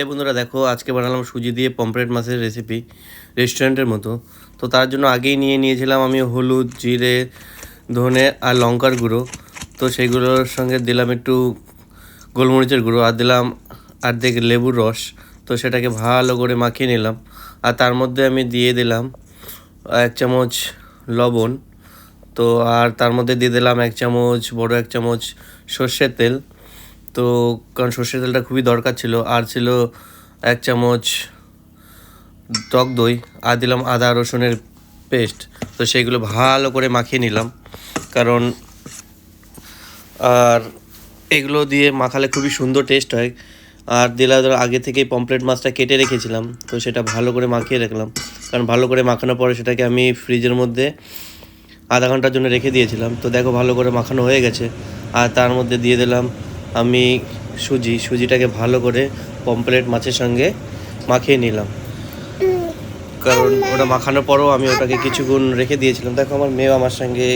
এ বন্ধুরা, দেখো, আজকে বানালাম সুজি দিয়ে পমফ্রেট মাছের রেসিপি রেস্টুরেন্টের মতো। তো তার জন্য আগেই নিয়ে নিয়েছিলাম আমি হলুদ, জিরে, ধনে আর লঙ্কার গুঁড়ো। তো সেগুলোর সঙ্গে দিলাম একটু গোলমরিচের গুঁড়ো আর দিলাম অর্ধেক লেবুর রস। তো সেটাকে ভালো করে মাখিয়ে নিলাম। আর তার মধ্যে আমি দিয়ে দিলাম এক চামচ লবণ। তো আর তার মধ্যে দিয়ে দিলাম এক চামচ, বড় এক চামচ সর্ষের তেল। তো কারণ সর্ষের তেলটা খুবই দরকার ছিল। আর ছিল এক চামচ টক দই, আর দিলাম আদা রসুনের পেস্ট। তো সেইগুলো ভালো করে মাখিয়ে নিলাম। কারণ, আর এগুলো দিয়ে মাখালে খুবই সুন্দর টেস্ট হয়। আর দিলা ধরো আগে থেকেই পমপ্লেট মাছটা কেটে রেখেছিলাম। তো সেটা ভালো করে মাখিয়ে রাখলাম। কারণ ভালো করে মাখানোর পরে সেটাকে আমি ফ্রিজের মধ্যে আধা ঘণ্টার জন্য রেখে দিয়েছিলাম। তো দেখো ভালো করে মাখানো হয়ে গেছে। আর তার মধ্যে দিয়ে দিলাম আমি সুজি সুজিটাকে ভালো করে পমপ্লেট মাছের সঙ্গে মাখিয়ে নিলাম। কারণ ওটা মাখানোর পরও আমি ওটাকে কিছুক্ষণ রেখে দিয়েছিলাম। দেখো আমার মেয়ে আমার সঙ্গে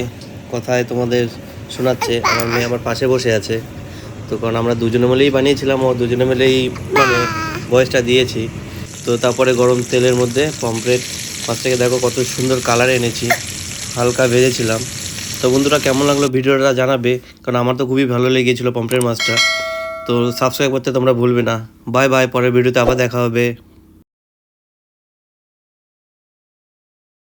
কথায় তোমাদের শোনাচ্ছে। আমার মেয়ে আমার পাশে বসে আছে। তো কারণ আমরা দুজনে মিলেই বানিয়েছিলাম ও দুজনে মিলেই মানে বয়সটা দিয়েছি। তো তারপরে গরম তেলের মধ্যে পমপ্লেট মাছটাকে দেখো কত সুন্দর কালার এনেছি। হালকা ভেজেছিলাম। তো বন্ধুরা, কেমন লাগল ভিডিওটা জানাবে? কারণ আমার তো খুবই ভালো লেগেছিলো পম্পের মাছটা। তো সাবস্ক্রাইব করতে তোমরা ভুলবে না। বাই বাই পরের ভিডিওতে আবার দেখা হবে।